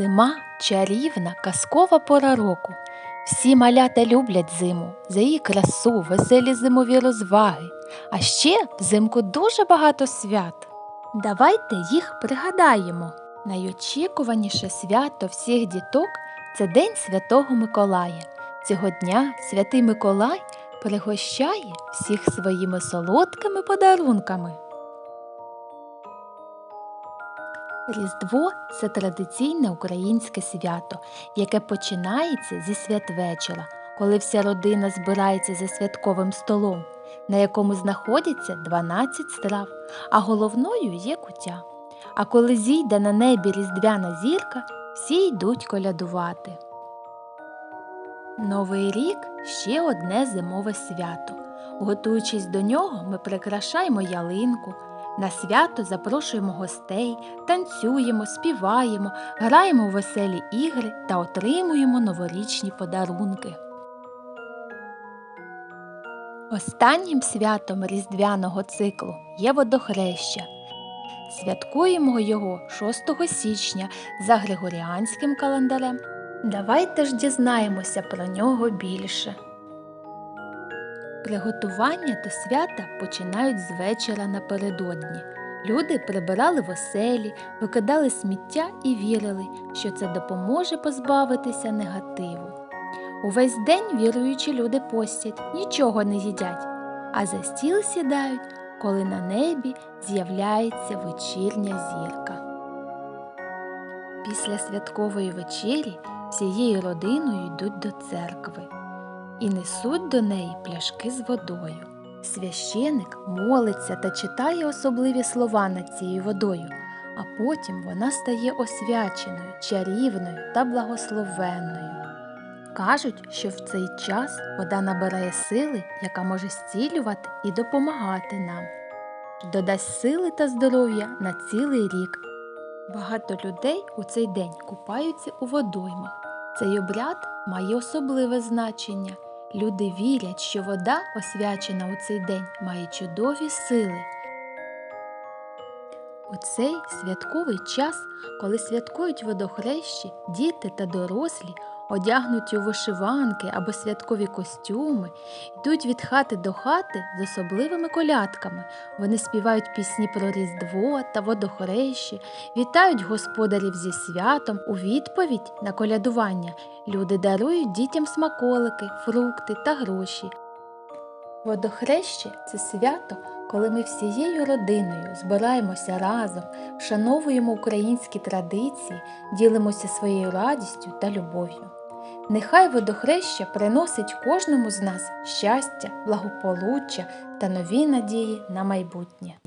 Зима чарівна, казкова пора року. Всі малята люблять зиму за її красу, веселі зимові розваги. А ще взимку дуже багато свят. Давайте їх пригадаємо. Найочікуваніше свято всіх діток це День Святого Миколая. Цього дня святий Миколай пригощає всіх своїми солодкими подарунками. Різдво це традиційне українське свято, яке починається зі святвечора, коли вся родина збирається за святковим столом, на якому знаходяться 12 страв, а головною є кутя. А коли зійде на небі різдвяна зірка, всі йдуть колядувати. Новий рік ще одне зимове свято. Готуючись до нього, ми прикрашаємо ялинку. На свято запрошуємо гостей, танцюємо, співаємо, граємо у веселі ігри та отримуємо новорічні подарунки. Останнім святом різдвяного циклу є водохреща. Святкуємо його 6 січня за григоріанським календарем. Давайте ж дізнаємося про нього більше. Приготування до свята починають з вечора напередодні. Люди прибирали в оселі, викидали сміття і вірили, що це допоможе позбавитися негативу. Увесь день віруючі люди постять, нічого не їдять, а за стіл сідають, коли на небі з'являється вечірня зірка. Після святкової вечері всією родиною йдуть до церкви і несуть до неї пляшки з водою. Священик молиться та читає особливі слова над цією водою, а потім вона стає освяченою, чарівною та благословенною. Кажуть, що в цей час вода набирає сили, яка може зцілювати і допомагати нам, додасть сили та здоров'я на цілий рік. Багато людей у цей день купаються у водоймах. Цей обряд має особливе значення. Люди вірять, що вода, освячена у цей день, має чудові сили. У цей святковий час, коли святкують водохрещі, діти та дорослі, одягнуті у вишиванки або святкові костюми, йдуть від хати до хати з особливими колядками. Вони співають пісні про Різдво та водохрещі, вітають господарів зі святом. У відповідь на колядування люди дарують дітям смаколики, фрукти та гроші. Водохреще це свято, коли ми всією родиною збираємося разом, вшановуємо українські традиції, ділимося своєю радістю та любов'ю. Нехай водохреща приносить кожному з нас щастя, благополуччя та нові надії на майбутнє.